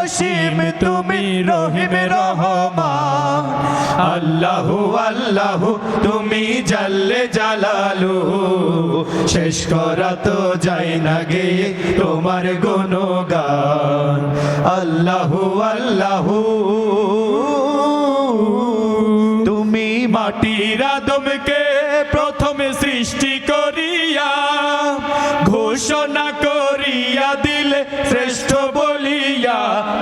অসীম তুমি রহিম রহমান। আল্লাহু আল্লাহু, তুমি জাল্লে জালালু। শেষ করা তো যায় না গে তোমার গুণগান। আল্লাহু আল্লাহু, তুমি মাটির আদমকে প্রথমে সৃষ্টি করিয়া ঘোষণা করিয়া দিলে শ্রেষ্ঠ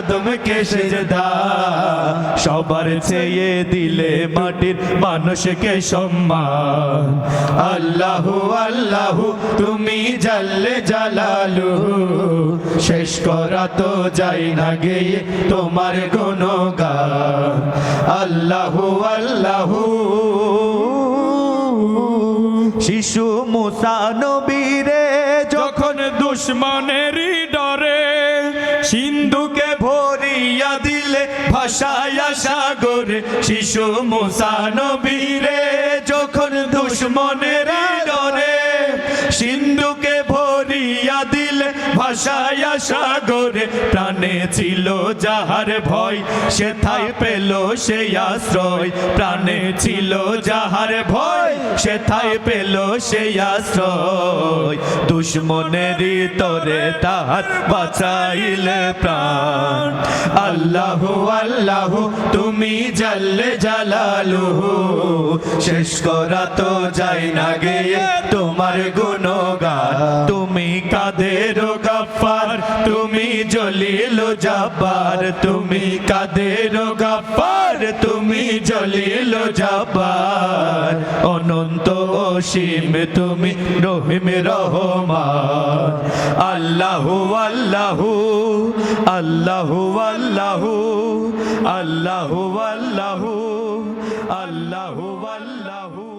আদমকে সেজদা? সবার চেয়ে দিলে মাটির মানুষকে সম্মান। আল্লাহু আল্লাহু, তুমি জাল্লে জালালু। শেষ করা তো যাই না গিয়ে তোমার গুণগান। আল্লাহু আল্লাহু। শিশু মুসা নবীরে যখন দুশ্মনেরই ডরে, সিন্ধুকে করিয়া দিলে ভাসায়া সাগরে শিশু মুসানবীরে যখন দুশ্মনেরা ভাষায়া সাগরে প্রাণে ছিল যাহার ভয়, সে থাই পেল সে আশ্রয়। প্রাণে ছিল যাহার ভয়, সে থাই পেল সে আশ্রয়। দুশ্মনের তরে তাহার বাঁচাইলে প্রাণ। আল্লাহ আল্লাহ, তুমি জাল্লে জালালু। শেষ করা তো যাই না গিয়ে তোমার গুণগান। তুমি কাদের তুমি জলিল জাব্বার, তুমি কাদের গাফার তুমি জলিল জাব্বার। অনন্ত অসীম, তুমি রহিম রহমান। আল্লাহু আল্লাহু আল্লাহু আল্লাহু আল্লাহু আল্লাহু আল্লাহু আল্লাহু।